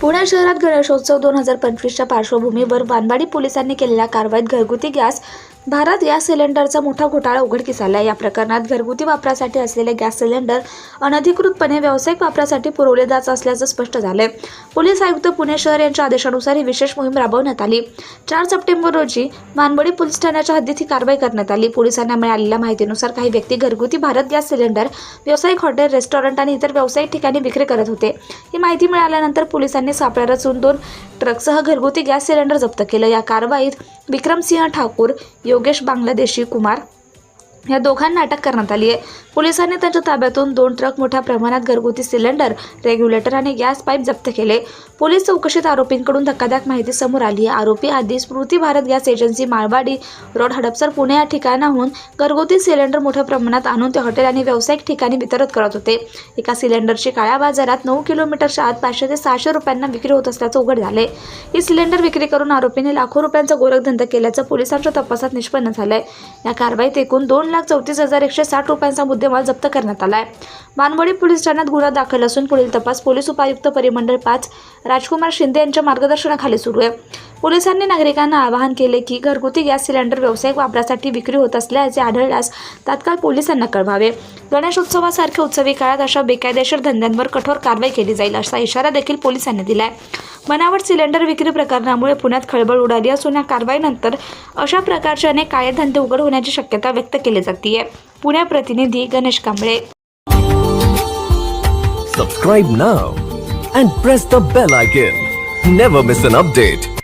पुणे शहरात गणेशोत्सव दोन हजार पंचवीसच्या पार्श्वभूमीवर वानवाडी पोलिसांनी केलेल्या कारवाईत घरगुती गॅस भारत गॅस सिलेंडरचा मोठा घोटाळा उघडकीस आला या प्रकरणात घरगुती वापरासाठी असलेले गॅस सिलेंडर अनधिकृतपणे व्यावसायिक वापरासाठी पुरवले जात असल्याचं स्पष्ट झालंय. पोलीस आयुक्त पुणे शहर यांच्या आदेशानुसार ही विशेष मोहीम राबवण्यात आली. चार सप्टेंबर रोजी मानवडी पोलीस ठाण्याच्या हद्दीत ही कारवाई करण्यात आली. पोलिसांना मिळालेल्या माहितीनुसार काही व्यक्ती घरगुती भारत गॅस सिलेंडर व्यावसायिक हॉटेल रेस्टॉरंट आणि इतर व्यावसायिक ठिकाणी विक्री करत होते. ही माहिती मिळाल्यानंतर पोलिसांनी सापळा रचून दोन ट्रकसह घरगुती गॅस सिलेंडर जप्त केलं. या कारवाईत विक्रमसिंह ठाकूर योगेश बांगलादेशी कुमार या दोघांना अटक करण्यात आली आहे. पोलिसांनी त्यांच्या ताब्यातून दोन ट्रक मोठ्या प्रमाणात घरगुती सिलेंडर रेग्युलेटर आणि गॅस पाईप जप्त केले. पोलीस चौकशीत आरोपींकडून धक्कादायक माहिती समोर आली आहे. आरोपी आधी Smriti Bharat gas agency Malwadi road Hadapsar Pune या ठिकाणाहून घरगुती सिलेंडर मोठ्या प्रमाणात आणून ते हॉटेल आणि व्यावसायिक ठिकाणी वितरित करत होते. एका सिलेंडरची काळ्या बाजारात नऊ किलोमीटरच्या आत पाचशे ते सहाशे रुपयांना विक्री होत असल्याचं उघड झाले ही सिलेंडर विक्री करून आरोपीने लाखो रुपयांचा गोरखधंदा केल्याचं पोलिसांच्या तपासात निष्पन्न झालंय. या कारवाईत एकूण दोन लाख चौतीस हजार एकशे साठ रुपयांचा मुद्देमाल जप्त करण्यात आलाय. मानवडी पोलीस ठाण्यात गुन्हा दाखल असून पुढील तपास पोलीस उपायुक्त परिमंडळ पाच राजकुमार शिंदे यांच्या मार्गदर्शनाखाली सुरू आहे. पोलिसांनी नागरिकांना आवाहन केले की घरगुती गॅस सिलेंडर व्यावसायिक वापरासाठी विक्री होत असल्याचे आढळल्यास तात्काळ पोलिसांना कळवावे. गणेशोत्सवासारख्या उत्सवी काळात अशा बेकायदेशीर धंद्यांवर कठोर कारवाई केली जाईल असा इशारा देखील पोलिसांनी दिलाय. बनावट सिलेंडर विक्री प्रकरणामुळे पुण्यात खळबळ उडाली असून या कारवाईनंतर अशा प्रकारचे अनेक काळे धंदे उघड होण्याची शक्यता व्यक्त केली जाते पुण्या प्रतिनिधी Ganesh Kamble. Subscribe now and press the bell icon never miss an update